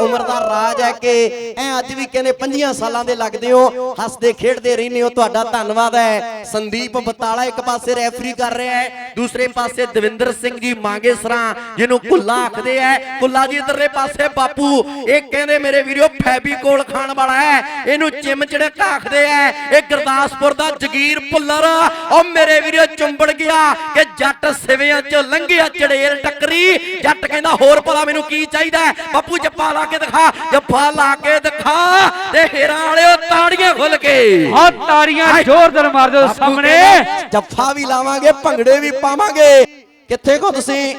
ਉਮਰ ਦਾ ਰਾਜ ਹੈ ਕਿ ਐ ਅੱਜ ਵੀ ਕਹਿੰਦੇ 25 ਸਾਲਾਂ ਦੇ ਲੱਗਦੇ ਹੋ, ਹੱਸਦੇ ਖੇਡਦੇ ਰਹਿੰਦੇ ਹੋ, ਤੁਹਾਡਾ ਧੰਨਵਾਦ ਹੈ। ਸੰਦੀਪ ਬਤਾਲਾ ਇੱਕ ਪਾਸੇ ਰੈਫਰੀ ਕਰ ਰਿਹਾ ਹੈ। ਦੂਸਰੇ ਪਾਸੇ ਦਵਿੰਦਰ ਸਿੰਘ ਜੀ ਮਾਂਗੇ ਸਰਾਂ ਜਿਹਨੂੰ ਕੁੱਲਾ ਆਖਦੇ ਐ। ਕੁੱਲਾ ਜੀ ਇਧਰਲੇ ਪਾਸੇ ਬਾਪੂ ਇਹ ਕਹਿੰਦੇ ਮੇਰੇ ਵੀਰੋ ਫੈਬੀਕੋਲ ਖਾਣ ਵਾਲਾ ਹੈ ਇਹਨੂੰ ਚਿਮ ਚੜਕ ਆਖਦੇ ਐ। ਇਹ ਗੁਰਦਾਸਪੁਰ ਦਾ ਜਗੀਰ ਭੁੱਲਰ ਉਹ ਮੇਰੇ ਵੀਰੋ ਚੁੰਬੜ ਗਿਆ ਕਿ ਜੱਟ ਸਿਵਿਆਂ ਚ ਲੰਘਿਆ ਚੜੇਲ ਟੱਕਰੀ। ਜੱਟ ਕਹਿੰਦਾ ਹੋਰ ਭਲਾ ਮੈਨੂੰ ਕੀ ਚਾਹੀਦਾ ਹੈ? ਬਾਪੂ ਜੱਫਾ ਲਾ ਕੇ ਦਿਖਾ ਜੱਫਾ ਲਾ ਕੇ ਦਿਖਾ ਤੇ ਹੀਰਾਂ ਵਾਲਿਓ ਤਾੜੀਆਂ ਖੁੱਲ ਕੇ। ਆ ਤਾੜੀਆਂ ਜ਼ੋਰਦਾਰ ਮਾਰ ਦਿਓ ਸਾਹਮਣੇ। ਜੱਫਾ ਵੀ ਲਾਵਾਂਗੇ ਭੰਗੜੇ ਵੀ ਪਾਵਾਂਗੇ। ਕਿੱਥੇ ਕੋ ਤੁਸੀਂ?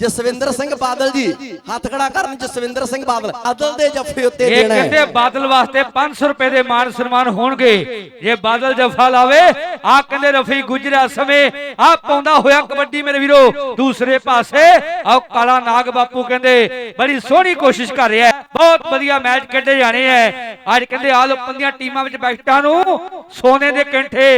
ਜਸਵਿੰਦਰ ਸਿੰਘ ਬਾਦਲ ਜੀ ਹੱਥ ਖੜਾ ਕਰਨ ਜਸਵਿੰਦਰ ਸਿੰਘ ਬਾਦਲ ਅਦਲ ਦੇ ਜੱਫੇ ਉੱਤੇ ਇਹ ਦੇਣਾ ਹੈ। ਕਹਿੰਦੇ ਬਾਦਲ ਵਾਸਤੇ 500 ਰੁਪਏ ਦੇ ਮਾਨ ਸਨਮਾਨ ਹੋਣਗੇ। ਜੇ ਬਾਦਲ ਜਫਾ ਲਾਵੇ ਆ ਕਹਿੰਦੇ ਰਫੀ ਗੁਜਰਾ ਸਮੇਂ ਆ ਪਾਉਂਦਾ ਹੋਇਆ ਕਬੱਡੀ ਮੇਰੇ ਵੀਰੋ। ਦੂਸਰੇ ਪਾਸੇ ਆ ਕਾਲਾ ਨਾਗ ਬਾਪੂ ਕਹਿੰਦੇ ਬੜੀ ਸੋਹਣੀ ਕੋਸ਼ਿਸ਼ ਕਰ ਰਿਹਾ ਬਹੁਤ ਵਧੀਆ ਮੈਚ ਖੇਡੇ ਜਾਣੇ ਐ। ਅੱਜ ਕਹਿੰਦੇ ਆਲ ਓਪਨ ਦੀਆਂ ਟੀਮਾਂ ਵਿੱਚ ਬੈਠਾਂ ਨੂੰ ਸੋਨੇ ਦੇ ਕੈਂਠੇ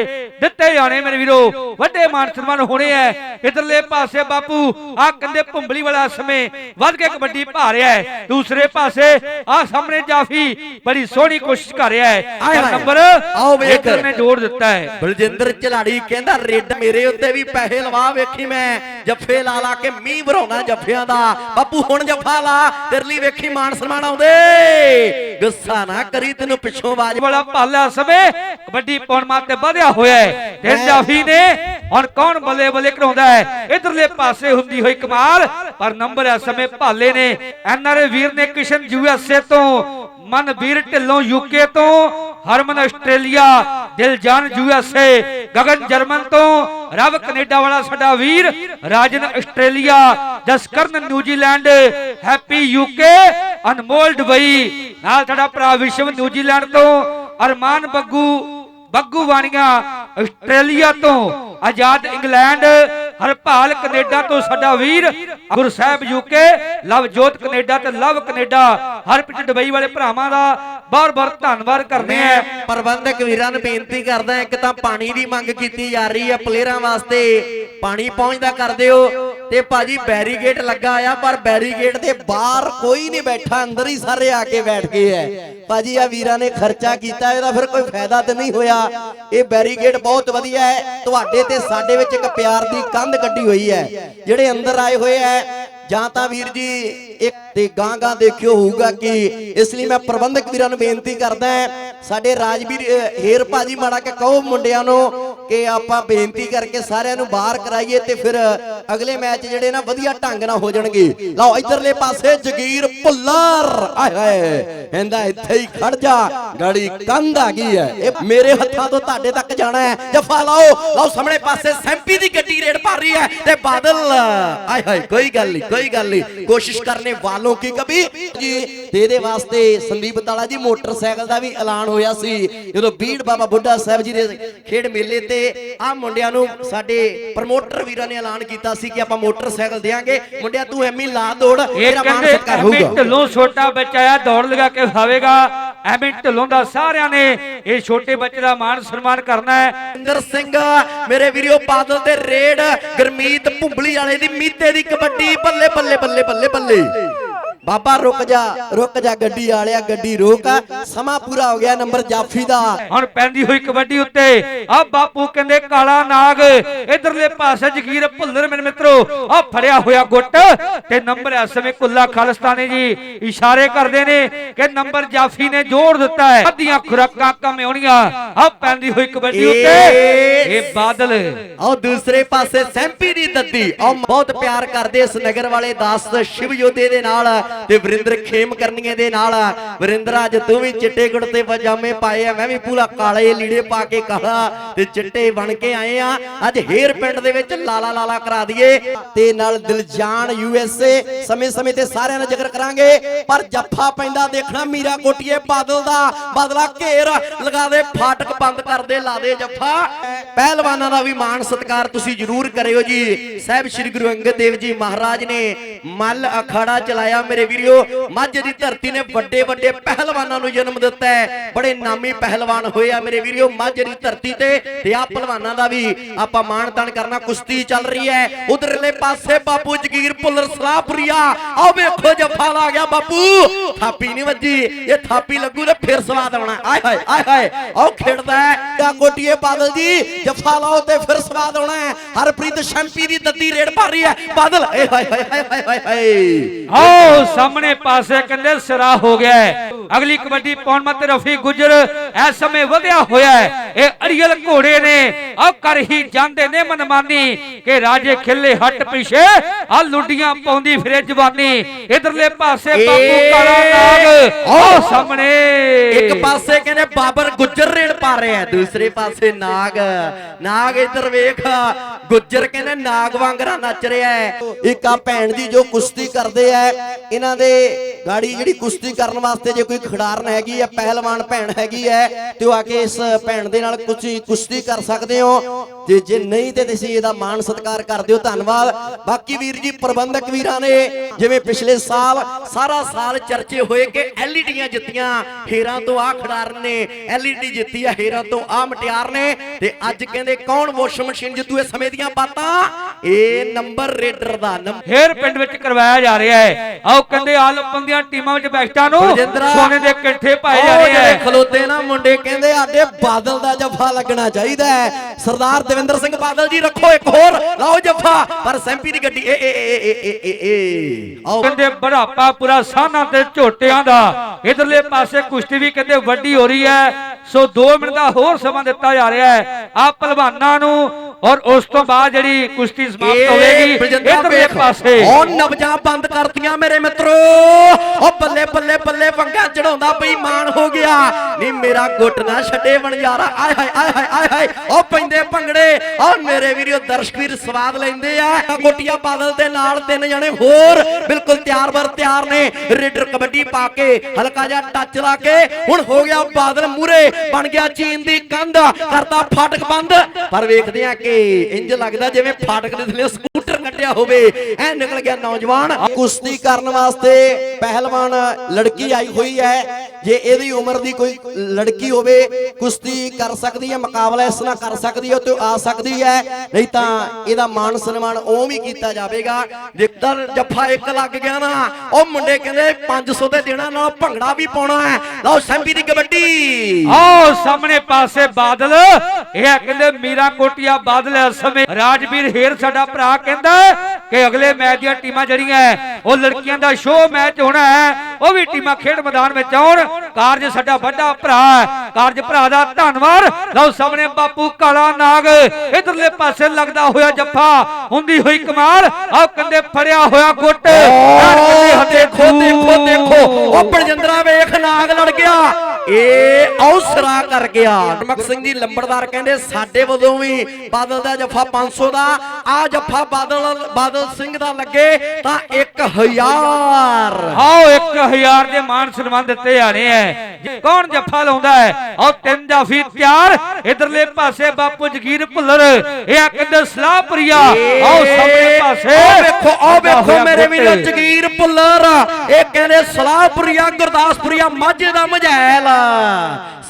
ਦਿੱਤੇ ਜਾਣੇ ਮੇਰੇ ਵੀਰੋ। ਵੱਡੇ ਮਾਨ ਸਨਮਾਨ ਹੋਣੇ ਐ। ਇਧਰਲੇ ਪਾਸੇ ਬਾਪੂ ਆ ਕਹਿੰਦੇ ਭੁੰਬਲੀ ਵਾਲਾ ਸਮੇਂ ਵੱਧ ਕੇ ਕਬੱਡੀ ਭਾ ਰਿਹਾ ਹੈ ਦੂਸਰੇ ਪਾਸੇ ਆ ਸਾਹਮਣੇ ਜਾਫੀ ਬੜੀ ਸੋਹਣੀ ਕੋਸ਼ਿਸ਼ ਕਰ ਰਿਹਾ ਹੈ ਪਰ। ਨੰਬਰ ਆਓ ਵੇਖ। ਇੱਧਰ ਨੇ ਜੋੜ ਦਿੱਤਾ ਹੈ ਬਲਜਿੰਦਰ ਝਲਾੜੀ ਕਹਿੰਦਾ ਰੇਡ ਮੇਰੇ ਉੱਤੇ ਵੀ ਪੈਸੇ ਲਵਾ ਵੇਖੀ ਮੈਂ। ਜੱਫੇ ਲਾ ਲਾ ਕੇ ਮੀਂਹ ਭਰਾਉਣਾ ਜੱਫਿਆਂ ਦਾ। ਬਾਪੂ ਹੁਣ ਜੱਫਾ ਲਾ। ਤੇਰੇ ਲਈ ਵੇਖੀ ਮਾਨ ਸਨਮਾਨ ਆਉਂਦੇ ਗੁੱਸਾ ਨਾ ਕਰੀ ਤੈਨੂੰ ਪਿੱਛੋਂ ਆਵਾਜ਼ ਵਾਲਾ ਭਾਲਾ ਸਮੇਂ ਕਬੱਡੀ ਪਾਉਣ ਮਾਤੇ ਵਧਿਆ ਹੋਇਆ ਹੈ। ਤੇ ਜਾਫੀ ਨੇ ਹੁਣ ਕੌਣ ਬੱਲੇ ਬੱਲੇ ਕਰਾਉਂਦਾ ਹੈ? ਇਧਰਲੇ ਪਾਸੇ ਹੁੰਦੀ ਹੋਈ ਕਮਾਲ ਪਰ ਨੰਬਰ ਇਸ ਸਮੇਂ ਭਾਲੇ ਨੇ। ਐਨਆਰਏ ਵੀਰ ਨੇ ਕਿਸ਼ਨ ਯੂਐਸਏ ਤੋਂ ਮਨਵੀਰ ਢਿੱਲੋਂ ਯੂਕੇ ਤੋਂ Harman Australia Diljaan USA Gagan German ਤੋਂ ਰਵ ਕੈਨੇਡਾ ਵਾਲਾ ਸਾਡਾ ਵੀਰ Rajan Australia Jaskaran New Zealand Happy UK Anmol Dubai ਨਾਲ ਸਾਡਾ ਭਰਾ ਵਿਸ਼ਵ ਨਿਊਜ਼ੀਲੈਂਡ ਤੋਂ ਅਰਮਾਨ ਬੱਗੂ ਬੱਗੂ ਵਾਣੀਆਂ, ਆਸਟ੍ਰੇਲੀਆ ਤੋਂ ਆਜ਼ਾਦ ਇੰਗਲੈਂਡ, ਹਰਪਾਲ ਕੈਨੇਡਾ ਤੋਂ ਸਾਡਾ ਵੀਰ ਗੁਰਸਾਹਿਬ ਯੂਕੇ ਲਵਜੋਤ ਕੈਨੇਡਾ ਤੇ ਲਵ ਕੈਨੇਡਾ। ਹਰਪ੍ਰੀਤ ਦੁਬਈ ਵਾਲੇ ਭਰਾਵਾਂ ਦਾ ਬਹੁਤ-ਬਹੁਤ ਧੰਨਵਾਦ ਕਰਦੇ ਆ ਪ੍ਰਬੰਧਕ ਵੀਰਾਂ ਨੂੰ ਬੇਨਤੀ ਕਰਦਾ, ਇੱਕ ਤਾਂ ਪਾਣੀ ਦੀ ਮੰਗ ਕੀਤੀ ਜਾ ਰਹੀ ਹੈ ਪਲੇਅਰਾਂ ਵਾਸਤੇ। ਪਾਣੀ ਪਹੁੰਚਦਾ ਕਰ ਦਿਓ। ਤੇ ਭਾਜੀ ਬੈਰੀਗੇਟ ਲੱਗਾ ਆ ਪਰ ਬੈਰੀਗੇਟ ਦੇ ਬਾਹਰ ਕੋਈ ਨਹੀਂ ਬੈਠਾ ਅੰਦਰ ਹੀ ਸਾਰੇ ਆ ਕੇ ਬੈਠ ਗਏ ਐ ਭਾਜੀ ਆ ਵੀਰਾਂ ਨੇ ਖਰਚਾ ਕੀਤਾ ਇਹਦਾ ਫਿਰ ਕੋਈ ਫਾਇਦਾ ਤੇ ਨਹੀਂ ਹੋਇਆ। ਇਹ ਬੈਰੀਗੇਟ ਬਹੁਤ ਵਧੀਆ ਹੈ। ਤੁਹਾਡੇ ਤੇ ਸਾਡੇ ਵਿੱਚ ਇੱਕ ਪਿਆਰ ਦੀ ਕੰਧ ਕੱਢੀ ਹੋਈ ਹੈ। ਜਿਹੜੇ ਅੰਦਰ ਆਏ ਹੋਏ ਐ ਜਾਂ ਤਾਂ ਵੀਰ ਜੀ ਇੱਕ ਤੇ ਗਾਂ ਗਾਂ ਦੇਖਿਓ ਹੋਊਗਾ ਕਿ ਇਸ ਲਈ ਮੈਂ ਪ੍ਰਬੰਧਕ ਵੀਰਾਂ ਨੂੰ ਬੇਨਤੀ ਕਰਦਾ ਸਾਡੇ ਰਾਜਵੀਰ ਹੇਰ ਭਾਜੀ ਮਾੜਾ ਕੇ ਕਹੋ ਮੁੰਡਿਆਂ ਨੂੰ ਕਿ ਆਪਾਂ ਬੇਨਤੀ ਕਰਕੇ ਸਾਰਿਆਂ ਨੂੰ ਬਾਹਰ ਕਰਾਈਏ ਤੇ ਫਿਰ ਅਗਲੇ ਮੈਚ ਜਿਹੜੇ ਨਾ ਵਧੀਆ ਢੰਗ ਨਾਲ ਹੋ ਜਾਣਗੇ। ਲਓ, ਇਧਰਲੇ ਪਾਸੇ ਜਗੀਰ ਭੁੱਲਰ ਆਏ ਹਾਏ, ਕਹਿੰਦਾ ਇੱਥੇ ਹੀ ਖੜ ਜਾ, ਗਾੜੀ ਕੰਧ ਆ ਗਈ ਹੈ। ਇਹ ਮੇਰੇ ਹੱਥਾਂ ਤੋਂ ਤੁਹਾਡੇ ਤੱਕ ਜਾਣਾ ਹੈ। ਜਫਾ ਲਾਓ, ਲਓ, ਸਾਹਮਣੇ ਪਾਸੇ ਸੈਂਪੀ ਦੀ ਗੱਡੀ ਰੇਡ ਭਰ ਰਹੀ ਹੈ ਤੇ ਬਾਦਲ, ਆਏ ਹਾਏ, ਕੋਈ ਗੱਲ ਨਹੀਂ, ਕੋਈ ਗੱਲ ਨਹੀਂ। ਕੋਸ਼ਿਸ਼ ਕਰਨੇ ਵਾਲੋਂ ਕੀ ਕਭੀ ਜੀ ਤੇ ਇਹਦੇ ਵਾਸਤੇ ਸੰਦੀਪ ਤਾਲਾ ਜੀ ਮੋਟਰਸਾਈਕਲ ਦਾ ਵੀ ਐਲਾਨ ਹੋਇਆ ਸੀ। ਜਦੋਂ ਬੀੜ ਬਾਬਾ ਬੁੱਢਾ ਸਾਹਿਬ ਜੀ ਦੇ ਖੇਡ ਮੇਲੇ ਤੇ ਆ ਮੁੰਡਿਆਂ ਨੂੰ ਸਾਡੇ ਪ੍ਰਮੋਟਰ ਵੀਰਾਂ ਨੇ ਐਲਾਨ ਕੀਤਾ ਸੀ ਕਿ ਆਪਾਂ ਮੋਟਰਸਾਈਕਲ ਦੇਾਂਗੇ ਮੁੰਡਿਆ ਤੂੰ ਹੀ ਲਾ ਦੌੜ ਤੇਰਾ ਕਹਿੰਦੇ ਸਤਿਕਾਰ ਹੋਊਗਾ। ਢਿੱਲੋਂ ਛੋਟਾ ਬੱਚਾ ਆ ਦੌੜ ਲਗਾ ਕੇ ਖਾਵੇਗਾ ਐਵੇਂ ਢਿੱਲੋਂ ਦਾ ਸਾਰਿਆਂ ਨੇ ਇਹ ਛੋਟੇ ਬੱਚੇ ਦਾ ਮਾਣ ਸਨਮਾਨ ਕਰਨਾ ਹੈ। ਇੰਦਰ ਸਿੰਘ ਮੇਰੇ ਵੀਰੋ ਬਾਦਲ ਤੇ ਰੇਡ ਗਰਮੀਤ ਭੁੰਬਲੀ ਵਾਲੇ ਦੀ ਮੀਤੇ ਦੀ ਕਬੱਡੀ ਬੱਲੇ ਬੱਲੇ ਬੱਲੇ ਬੱਲੇ ਬੱਲੇ। ਬਾਬਾ ਰੁਕ ਜਾ ਰੁਕ ਜਾ ਗੱਡੀ ਵਾਲਿਆ ਗੱਡੀ ਰੋਕ ਸਮਾਂ ਪੂਰਾ ਹੋ ਗਿਆ ਨੰਬਰ ਜਾਫੀ ਦਾ। ਹੁਣ ਪੈਂਦੀ ਹੋਈ ਕਬੱਡੀ ਉੱਤੇ। ਆ ਬਾਪੂ ਕਹਿੰਦੇ ਕਾਲਾ ਨਾਗ ਇਧਰਲੇ ਪਾਸੇ ਜਗੀਰ ਭੁੱਲਰ ਮੇਰੇ ਮਿੱਤਰੋ ਆ ਫੜਿਆ ਹੋਇਆ ਗੁੱਟ ਤੇ ਨੰਬਰ ਇਸ ਸਮੇਂ ਕੁੱਲਾ ਖਾਲਸਤਾਨੀ ਜੀ ਇਸ਼ਾਰੇ ਕਰਦੇ ਨੇ ਕਿ ਨੰਬਰ ਜਾਫੀ ਨੇ ਜੋੜ ਦਿੱਤਾ ਹੈ। ਅੱਧੀਆਂ ਖੁਰਾਕਾਂ ਕਮਿਉਣੀਆਂ। ਆ ਪੈਂਦੀ ਹੋਈ ਕਬੱਡੀ ਉੱਤੇ। ਇਹ ਬਾਦਲ। ਆਓ ਦੂਸਰੇ ਪਾਸੇ ਸੈਂਪੀ ਦੀ ਦੱਦੀ। ਆਓ ਬਹੁਤ ਪਿਆਰ ਕਰਦੇ ਇਸ ਨਗਰ ਵਾਲੇ ਦਾਸ ਸ਼ਿਵ ਯੋਧੇ ਦੇ ਨਾਲ। ਤੇ ਵਰਿੰਦਰ ਖੇਮ ਕਰਨੀਏ ਦੇ ਨਾਲ। ਵਰਿੰਦਰ, ਅੱਜ ਤੂੰ ਵੀ ਚਿੱਟੇ ਕੁੜਤੇ ਪਜਾਮੇ ਪਾਏ ਆ, ਮੈਂ ਵੀ ਪੂਰਾ ਕਾਲੇ ਲੀੜੇ ਪਾ ਕੇ ਕਹਾ ਤੇ ਚਿੱਟੇ ਬਣ ਕੇ ਆਏ ਆ। ਅੱਜ ਹੇਰ ਪਿੰਡ ਦੇ ਵਿੱਚ ਲਾਲਾ ਲਾਲਾ ਕਰਾ ਦਈਏ ਤੇ ਨਾਲ ਦਿਲਜਾਨ ਯੂਐਸਏ ਸਮੇਂ ਸਮੇਂ ਤੇ ਸਾਰਿਆਂ ਦਾ ਜ਼ਿਕਰ ਕਰਾਂਗੇ। ਪਰ ਜੱਫਾ ਪੈਂਦਾ ਦੇਖਣਾ, ਮੀਰਾ ਕੋਟੀਏ ਬਾਦਲ ਦਾ ਬਦਲਾ ਘੇਰ ਲਗਾ ਦੇ, ਫਾਟਕ ਬੰਦ ਕਰ ਦੇ, ਲਾ ਦੇ ਜੱਫਾ। ਪਹਿਲਵਾਨਾਂ ਦਾ ਵੀ ਮਾਣ ਸਤਿਕਾਰ ਤੁਸੀਂ ਜ਼ਰੂਰ ਕਰਿਓ ਜੀ। ਸਾਹਿਬ ਸ੍ਰੀ ਗੁਰੂ ਅੰਗਦ ਦੇਵ ਜੀ ਮਹਾਰਾਜ ਨੇ ਮੱਲ ਅਖਾੜਾ ਚਲਾਇਆ ਮੇਰੇ ਵੀਰਿਓ ਮਾਝੇ ਦੀ ਧਰਤੀ ਨੇ ਵੱਡੇ ਵੱਡੇ ਪਹਿਲਵਾਨਾਂ ਨੂੰ ਜਨਮ ਦਿੱਤਾ ਹੈ। ਬੜੇ ਨਾਮੀ ਪਹਿਲਵਾਨ ਹੋਏ ਆ ਮੇਰੇ ਵੀਰਿਓ ਮਾਝੇ ਦੀ ਧਰਤੀ ਤੇ ਤੇ ਆ ਪਹਿਲਵਾਨਾਂ ਦਾ ਵੀ ਆਪਾਂ ਮਾਣ ਤਾਣ ਕਰਨਾ ਕੁਸ਼ਤੀ ਚੱਲ ਰਹੀ ਹੈ। ਉਧਰਲੇ ਪਾਸੇ ਬਾਪੂ ਜਗੀਰ ਭੁੱਲਰ ਸਲਾਹਪੁਰੀਆ। ਆਓ ਵੇਖੋ ਜੱਫਾ ਲਾ ਗਿਆ ਬਾਪੂ। ਥਾਪੀ ਨਹੀਂ ਵੱਜੀ। ਇਹ ਥਾਪੀ ਲੱਗੂ ਤੇ ਫਿਰ ਸਵਾਦ ਆਉਣਾ। ਆਏ ਹਾਏ ਆਏ ਹਾਏ। ਆਓ ਖੇਡਦਾ ਹੈ। ਕਾ ਕੋਟੀਏ ਬਾਦਲ ਜੀ ਜੱਫਾ ਲਾਓ ਤੇ ਫਿਰ ਸਵਾਦ ਆਉਣਾ ਹੈ। ਹਰਪ੍ਰੀਤ ਸ਼ੈਂਪੀ ਦੀ ਦੱਦੀ ਰੇਡ ਭਰ ਰਹੀ ਹੈ। ਬਾਦਲ ਏ ਹਾਏ ਹਾਏ ਹਾਏ ਹਾਏ ਹਾਏ। ਆਓ ਸਾਹਮਣੇ ਪਾਸੇ ਕਹਿੰਦੇ ਸਿਰਾ ਹੋ ਗਿਆ ਅਗਲੀ ਕਬੱਡੀ ਪਾਉਣ ਮਤ ਰਫੀ ਗੁਜਰ ਇਸ ਸਮੇਂ ਵਧਿਆ ਹੋਇਆ ਇਹ ਅੜੀਅਲ ਘੋੜੇ ਨੇ। ਆਹ ਕਰ ਹੀ ਜਾਂਦੇ ਨੇ ਮਨਮਾਨੀ ਕਿ ਰਾਜੇ ਖਿੱਲੇ ਹੱਟ ਪਿਛੇ ਆ ਲੁੱਡੀਆਂ ਪਾਉਂਦੀ ਫਿਰੇ ਜਵਾਨੀ। ਇਧਰਲੇ ਪਾਸੇ ਬਾਪੂ! ਕਾਲਾ ਨਾਗ। ਆਹ ਸਾਹਮਣੇ। ਇੱਕ ਪਾਸੇ ਕਹਿੰਦੇ ਬਾਬਰ ਗੁੱਜਰ ਰੇਡ ਪਾ ਰਹੇ ਆ ਦੂਸਰੇ ਪਾਸੇ ਨਾਗ। ਨਾਗ ਇੱਧਰ ਵੇਖ ਗੁੱਜਰ ਕਹਿੰਦੇ ਨਾਗ ਵਾਂਗਰਾ ਨੱਚ ਰਿਹਾ ਹੈ। ਇੱਕ ਆ ਭੈਣ ਦੀ ਜੋ ਕੁਸ਼ਤੀ ਕਰਦੇ ਆ ਇਹਨਾਂ ਦੇ ਗਾੜੀ ਜਿਹੜੀ ਕੁਸ਼ਤੀ ਕਰਨ ਵਾਸਤੇ ਜੇ ਕੋਈ ਖਿਡਾਰਨ ਹੈਗੀ ਹੈ ਪਹਿਲਵਾਨ ਭੈਣ ਹੈਗੀ ਹੈ ਤੇ ਉਹ ਆ ਕੇ ਇਸ ਭੈਣ ਦੇ ਨਾਲ ਕੁਝ ਕੁਸ਼ਤੀ ਕਰ ਸਕਦੇ ਹੋ। ਤੇ ਜੇ ਨਹੀਂ ਤੇ ਤੁਸੀਂ ਇਹਦਾ ਮਾਣ ਸਤਿਕਾਰ ਕਰਦੇ ਹੋ ਧੰਨਵਾਦ। ਬਾਕੀ ਵੀਰ ਜੀ, ਪ੍ਰਬੰਧਕ ਵੀਰਾਂ ਨੇ ਜਿਵੇਂ ਪਿਛਲੇ ਸਾਲ ਸਾਰਾ ਸਾਲ ਚਰਚੇ ਹੋਏ ਕਿ ਐਲਈਡੀਆਂ ਜਿੱਤੀਆਂ, ਹੀਰਾਂ ਤੋਂ ਆ ਖਿਡਾਰਨ ਨੇ, ਐਲਈਡੀ ਜਿੱਤੀ ਆ, ਹੀਰਾਂ ਤੋਂ ਆ ਮਟਿਆਰ ਨੇ, ਤੇ ਅੱਜ ਕਹਿੰਦੇ ਕੌਣ ਵਾਸ਼ਿੰਗ ਮਸ਼ੀਨ ਜਿੱਤੂ ਇਹ ਸਮੇਂ ਦੀਆਂ ਬਾਤਾਂ? ਇਹ ਨੰਬਰ ਰੇਡਰ ਦਾ ਫੇਰ ਪਿੰਡ ਵਿੱਚ ਕਰਵਾਇਆ ਜਾ ਰਿਹਾ ਹੈ। ਆਓ ਕਹਿੰਦੇ ਆਲ ਓਪਨ ਦੀਆਂ ਟੀਮਾਂ ਵਿੱਚ ਬੈਸਟਾਂ ਨੂੰ। ਸੋਨੇ ਦੇ ਕਿੱਠੇ ਪਾਏ ਜਾ ਉਹ ਰਹੇ ਜਿਹੜੇ ਹੈ। ਖਲੋਤੇ ਨਾ ਮੁੰਡੇ ਕਹਿੰਦੇ ਆਡੇ ਬਾਦਲ ਦਾ ਜੱਫਾ ਲੱਗਣਾ ਚਾਹੀਦਾ ਹੈ। ਸਰਦਾਰ ਦਵਿੰਦਰ ਸਿੰਘ ਬਾਦਲ ਜੀ ਰੱਖੋ ਇੱਕ ਹੋਰ। ਲਾਓ ਜੱਫਾ। ਪਰ ਸੈਂਪੀ ਦੀ ਗੱਡੀ ਏ ਏ ਏ ਏ ਏ ਏ ਏ ਆਓ। ਕਹਿੰਦੇ ਬੜਾਪਾ ਪੂਰਾ ਸਾਹਨਾਂ ਤੇ ਝੋਟਿਆਂ ਦਾ। ਇਧਰਲੇ ਪਾਸੇ ਕੁਸ਼ਤੀ ਵੀ ਕਹਿੰਦੇ ਵੱਡੀ ਹੋ ਰਹੀ ਹੈ। ਸੋ 2 ਮਿੰਟ ਦਾ ਹੋਰ ਸਮਾਂ ਦਿੱਤਾ ਜਾ ਰਿਹਾ ਹੈ। ਆ ਪਹਿਲਵਾਨਾਂ ਨੂੰ ਔਰ ਉਸ ਤੋਂ ਬਾਅਦ ਜਿਹੜੀ ਕੁਸ਼ਤੀ ਸਮਾਪਤ ਹੋਵੇਗੀ ਇਧਰਲੇ ਪਾਸੇ। ਉਹ ਨਬਜਾਂ ਬੰਦ ਕਰਤੀਆਂ ਮੇਰੇ ਮਿੱਤਰੋ। ਉਹ ਬੱਲੇ ਪੰਗਾ ਚੜਾਉਂਦਾ ਬਈ ਹੋ ਗਿਆ। ਨਹੀਂ ਮੇਰਾ ਗੁੱਟ ਨਾ ਛੱਡੇ ਬਣਜਾਰਾ ਆਏ ਹਾਏ ਆਏ ਹਾਏ ਆਏ ਹਾਏ। ਉਹ ਪੈਂਦੇ ਭੰਗੜੇ। ਉਹ ਮੇਰੇ ਵੀਰੋ ਦਰਸ਼ਕ ਵੀਰ ਸਵਾਦ ਲੈਂਦੇ ਆ। ਗੋਟੀਆਂ ਬਾਦਲ ਦੇ ਨਾਲ ਤਿੰਨ ਜਣੇ ਹੋਰ ਬਿਲਕੁਲ ਤਿਆਰ ਬਰ ਤਿਆਰ ਨੇ। ਰੇਡਰ ਕਬੱਡੀ ਪਾ ਕੇ, ਹਲਕਾ ਜਿਹਾ ਟੱਚ ਲਾ ਕੇ। ਹੁਣ ਹੋ ਗਿਆ ਬਾਦਲ ਮੂਰੇ। ਬਣ ਗਿਆ ਚੀਨ ਦੀ ਕੰਧ। ਕਰਤਾ ਫਾਟਕ ਬੰਦ। ਪਰ ਵੇਖਦੇ ਆ ਕਿ ਇੰਜ ਲੱਗਦਾ ਜਿਵੇਂ ਫਾਟਕ ਦੇ ਥੱਲੇ ਕੱਢਿਆ ਹੋਵੇ। ਐ ਨਿਕਲ ਗਿਆ ਨੌਜਵਾਨ। ਕੁਸ਼ਤੀ ਕਰਨ ਵਾਸਤੇ ਪਹਿਲਵਾਨ ਲੜਕੀ ਆਈ ਹੋਈ ਹੈ। ਜੇ ਇਹਦੀ ਉਮਰ ਦੀ ਕੋਈ ਲੜਕੀ ਹੋਵੇ, ਕੁਸ਼ਤੀ ਕਰ ਸਕਦੀ ਹੈ, ਮੁਕਾਬਲਾ ਇਸ ਨਾਲ ਕਰ ਸਕਦੀ ਹੈ ਤੇ ਆ ਸਕਦੀ ਹੈ। ਨਹੀਂ ਤਾਂ ਇਹਦਾ ਮਾਣ ਸਨਮਾਨ ਉਹ ਵੀ ਕੀਤਾ ਜਾਵੇਗਾ। ਜੇਕਰ ਜੱਫਾ ਇੱਕ ਲੱਗ ਗਿਆ ਨਾ, ਉਹ ਮੁੰਡੇ ਕਹਿੰਦੇ 500 ਦੇ ਦੇਣਾ ਨਾਲ ਭੰਗੜਾ ਵੀ ਪਾਉਣਾ ਹੈ। ਲਓ, ਸੈਂਪੀ ਦੀ ਕਬੱਡੀ। ਆਓ, ਸਾਹਮਣੇ ਪਾਸੇ ਬਾਦਲ। ਇਹ ਕਹਿੰਦੇ ਮੀਰਾ ਕੋਟੀਆ ਬਾਦਲ ਇਸ ਸਮੇਂ। ਰਾਜਵੀਰ ਹੇਰ ਸਾਡਾ ਭਰਾ ਕਹਿੰਦਾ ਕਿ ਅਗਲੇ ਮੈਚ ਦੀਆਂ ਟੀਮਾਂ ਜਿਹੜੀਆਂ ਹੈ, ਉਹ ਲੜਕੀਆਂ ਦਾ ਸ਼ੋਅ ਮੈਚ ਹੋਣਾ ਹੈ ਉਹ ਵੀ ਟੀਮਾਂ ਖੇਡ ਮੈਦਾਨ ਵਿੱਚ ਆਉਣ। ਕਾਰਜ ਸਾਡਾ ਵੱਡਾ ਭਰਾ ਹੈ ਕਾਰਜ ਭਰਾ ਦਾ ਧੰਨਵਾਦ। ਲਓ ਸਾਹਮਣੇ ਬਾਪੂ ਕਾਲਾ ਨਾਗ। ਇਧਰਲੇ ਪਾਸੇ ਲੱਗਦਾ ਹੋਇਆ ਜੱਫਾ। ਹੁੰਦੀ ਹੋਈ ਕਮਾਲ। ਆਹ ਕੰਦੇ ਫੜਿਆ ਹੋਇਆ ਗੁੱਟ। ਦੇਖੋ ਦੇਖੋ ਦੇਖੋ ਉਹ ਬਲਜਿੰਦਰਾ ਵੇਖ ਨਾਗ ਲੜ ਗਿਆ। ਇਹ ਔਸਰਾ ਕਰ ਗਿਆ। ਨਮਕ ਸਿੰਘ ਜੀ ਲੰਬੜਦਾਰ ਕਹਿੰਦੇ ਸਾਡੇ ਵੱਲੋਂ ਵੀ ਬਾਦਲ ਦਾ ਜੱਫਾ 500 ਦਾ। ਆ ਜੱਫਾ ਬਾਦਲ ਬਾਦਲ ਸਿੰਘ ਦਾ ਲੱਗੇ ਤਾਂ 1000 ਆਓ 1000 ਦੇ ਮਾਨ ਸਨਮਾਨ ਦਿੱਤੇ ਜਾਣੇ ਐ ਕੌਣ ਜੱਫਾ ਲਾਉਂਦਾ ਹੈ? ਆਓ ਤਿੰਨ ਜਾਫੀ ਤਿਆਰ। ਇਧਰਲੇ ਪਾਸੇ ਬਾਪੂ ਜਗੀਰ ਭੁੱਲਰ ਇਹ ਆ ਕਹਿੰਦੇ ਸਲਾਹਪੁਰੀਆ ਆਓ ਸਾਹਮਣੇ ਪਾਸੇ। ਆਹ ਵੇਖੋ ਲੱਗਾ ਵੇਖੋ ਮੇਰੇ। ਵੀਰੋ ਜਗੀਰ ਭੁੱਲਰ ਇਹ ਕਹਿੰਦੇ ਸਲਾਹਪੁਰੀਆ ਗੁਰਦਾਸਪੁਰੀਆ ਮਾਝੇ ਦਾ ਮਝੈਲ।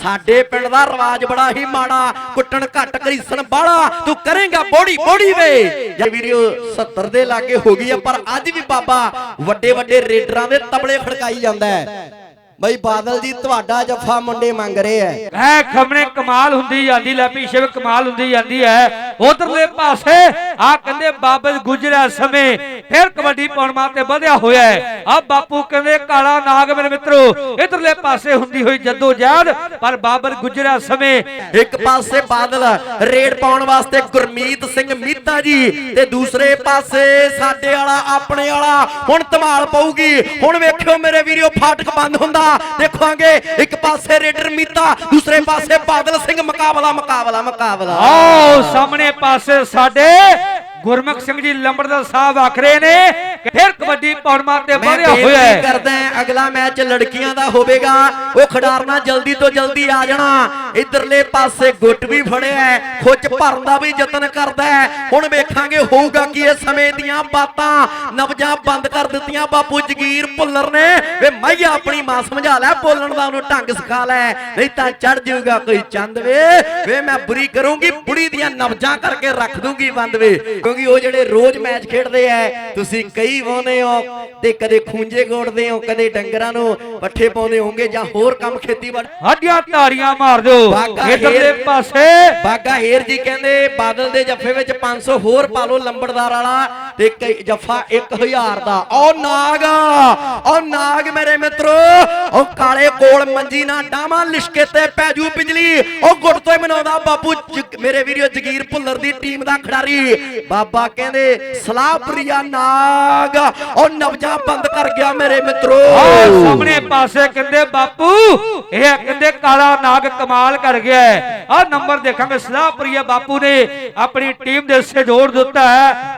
ਸਾਡੇ ਪਿੰਡ ਦਾ ਰਿਵਾਜ ਬੜਾ ਹੀ ਮਾੜਾ, ਕੁੱਟਣ ਘੱਟ ਕਰੀਸਣ ਬਾੜਾ ਤੂੰ ਕਰੇਗਾ ਬੋੜੀ ਬੋੜੀ ਵੇ। ਜੇ ਵੀਡੀਓ 70 ਦੇ ਲਾਗੇ ਹੋ ਗਈ ਆ, ਪਰ ਅੱਜ ਵੀ ਬਾਬਾ ਵੱਡੇ ਵੱਡੇ ਰੇਡਰਾਂ ਦੇ ਤਬਲੇ ਖੜਕਾਈ ਜਾਂਦਾ ਹੈ। ਬਈ ਬਾਦਲ ਜੀ, ਤੁਹਾਡਾ ਜੱਫਾ ਮੁੰਡੇ ਮੰਗ ਰਹੇ ਐ ਐ ਖਮਣੇ ਕਮਾਲ ਹੁੰਦੀ ਜਾਂਦੀ, ਲੈ ਪਿਛੇ ਵੀ ਕਮਾਲ ਹੁੰਦੀ ਜਾਂਦੀ ਹੈ। ਉਧਰਲੇ ਪਾਸੇ ਆ ਕਹਿੰਦੇ ਬਾਬਲ ਗੁਜਰਿਆ ਸਮੇਂ, ਫਿਰ ਕਬੱਡੀ ਪਾਉਣ ਮਾਤੇ ਵਧਿਆ ਹੋਇਆ ਹੈ। ਆ ਬਾਪੂ ਕਹਿੰਦੇ, ਕਾਲਾ ਨਾਗ ਮੇਰੇ ਮਿੱਤਰੋ, ਇਧਰਲੇ ਪਾਸੇ ਹੁੰਦੀ ਹੋਈ ਜੱਦੋ ਜਹਿਦ ਪਰ ਬਾਬਰ ਗੁਜਰਿਆ ਸਮੇਂ ਇੱਕ ਪਾਸੇ ਬਾਦਲ ਰੇਡ ਪਾਉਣ ਵਾਸਤੇ ਗੁਰਮੀਤ ਸਿੰਘ ਮੀਤਾ ਜੀ ਤੇ ਦੂਸਰੇ ਪਾਸੇ ਸਾਡੇ ਵਾਲਾ, ਆਪਣੇ ਵਾਲਾ, ਹੁਣ ਧਮਾਲ ਪਊਗੀ। ਹੁਣ ਵੇਖਿਓ ਮੇਰੇ ਵੀਰੋ, ਫਾਟਕ ਬੰਦ ਹੁੰਦਾ। ਦੇਖਾਂਗੇ, ਇੱਕ ਪਾਸੇ ਰੇਡਰ ਮੀਤਾ, ਦੂਸਰੇ ਪਾਸੇ ਬਾਦਲ ਸਿੰਘ, ਮੁਕਾਬਲਾ ਮੁਕਾਬਲਾ ਮੁਕਾਬਲਾ। ਆਓ, ਸਾਹਮਣੇ ਪਾਸੇ ਸਾਡੇ ਗੁਰਮੁਖ ਸਿੰਘ ਜੀ ਲੰਬੜਦਾਰ ਸਾਹਿਬ ਆਖਰੇ ਨੇ ਫਿਰ ਕਬੱਡੀ ਪਾਉਣ ਮਾਤੇ ਮੈਂ ਵਧਿਆ ਹੋਇਆ ਬੇਨਤੀ ਹੈ। ਕਰਦਾ ਹਾਂ, ਅਗਲਾ ਮੈਚ ਲੜਕੀਆਂ ਦਾ ਹੋਵੇਗਾ। ਉਹ ਖਿਡਾਰਨਾ ਜਲਦੀ ਤੋਂ ਜਲਦੀ ਆ ਜਾਣਾ। ਇਧਰਲੇ ਪਾਸੇ ਗੁੱਟ ਵੀ ਫੜਿਆ ਹੈ, ਖੁੱਚ ਭਰਨ ਦਾ ਵੀ ਯਤਨ ਕਰਦਾ ਹੁਣ ਵੇਖਾਂਗੇ ਹੋਊਗਾ ਕੀ ਇਹ ਸਮੇਂ ਦੀਆਂ ਬਾਤਾਂ। ਨਬਜਾਂ ਬੰਦ ਕਰ ਦਿੱਤੀਆਂ ਬਾਪੂ ਜਗੀਰ ਭੁੱਲਰ ਨੇ। ਵੇ ਮਾਈਆ ਆਪਣੀ ਮਾਂ ਸਮਝਾ ਲੈ ਬੋਲਣ ਦਾ ਉਹਨੂੰ ਢੰਗ ਸਿਖਾ ਲੈ। ਨਹੀਂ ਤਾਂ ਚੜ ਜਾਊਗਾ ਕੋਈ ਚੰਦ ਵੇ। ਵੇ ਮੈਂ ਬੁਰੀ ਕਰੂੰਗੀ ਬੁੜੀ ਦੀਆਂ ਨਵਜਾਂ ਕਰਕੇ ਰੱਖ ਦੂੰਗੀ ਬੰਦ ਵੇ। ਕਿਉਂਕਿ ਉਹ ਜਿਹੜੇ ਰੋਜ਼ ਮੈਚ ਖੇਡਦੇ ਐ ਤੁਸੀਂ ਕਈ ਵਾਉਂਦੇ ਹੋ ਤੇ ਕਦੇ ਖੂੰਜੇ ਗੋੜਦੇ ਹੋ ਕਦੇ ਡੰਗਰਾਂ ਨੂੰ ਪੱਠੇ ਪਾਉਂਦੇ ਹੋਵੋਗੇ ਜਾਂ ਹੋਰ ਕੰਮ ਖੇਤੀਬਾੜੀ ਹੱਡੀਆਂ ਤਾੜੀਆਂ ਮਾਰ ਦਿਓ। ਇਧਰਲੇ ਪਾਸੇ। ਬਾਗਾ ਹੀਰ ਜੀ ਕਹਿੰਦੇ ਬਾਦਲ ਦੇ ਜੱਫੇ ਵਿੱਚ 500 ਹੋਰ ਪਾ ਲਓ ਲੰਬੜਦਾਰ ਵਾਲਾ। ਤੇ ਕਈ ਜੱਫਾ 1000 ਦਾ। ਓ ਨਾਗ ਓ ਨਾਗ ਮੇਰੇ ਮਿੱਤਰੋ, ਓ ਕਾਲੇ ਕੋਲ ਮੰਜੀ ਨਾ ਡਾਵਾਂ ਲਿਸ਼ਕੇ ਤੇ ਪੈਜੂ ਬਿਜਲੀ ਓ ਗੁੱਟ ਤੋਂ ਮਨਾਉਂਦਾ ਬਾਪੂ ਮੇਰੇ ਵੀਰੋ ਜਗੀਰ ਭੁੱਲਰ ਦੀ ਟੀਮ ਦਾ ਖਿਡਾਰੀ। ਬਾਬਾ ਕਹਿੰਦੇ, ਸਲਾਹ ਪ੍ਰਿਆ ਨਾਗ, ਓ ਨਵਜਾ ਬੰਦ ਕਰ ਗਿਆ ਮੇਰੇ ਮਿੱਤਰੋ। ਆਹ ਸਾਹਮਣੇ ਪਾਸੇ ਕਹਿੰਦੇ, ਬਾਪੂ, ਇਹ ਕਹਿੰਦੇ ਕਾਲਾ ਨਾਗ ਕਮਾਲ ਕਰ ਗਿਆ ਆ ਨੰਬਰ ਦੇਖਾਂਗੇ, ਸਲਾਹ ਸਲਾਹਪ੍ਰਿਆ ਬਾਪੂ ਨੇ ਆਪਣੀ ਟੀਮ ਦੇ ਹਿੱਸੇ ਜੋੜ ਦਿੱਤਾ ਹੈ।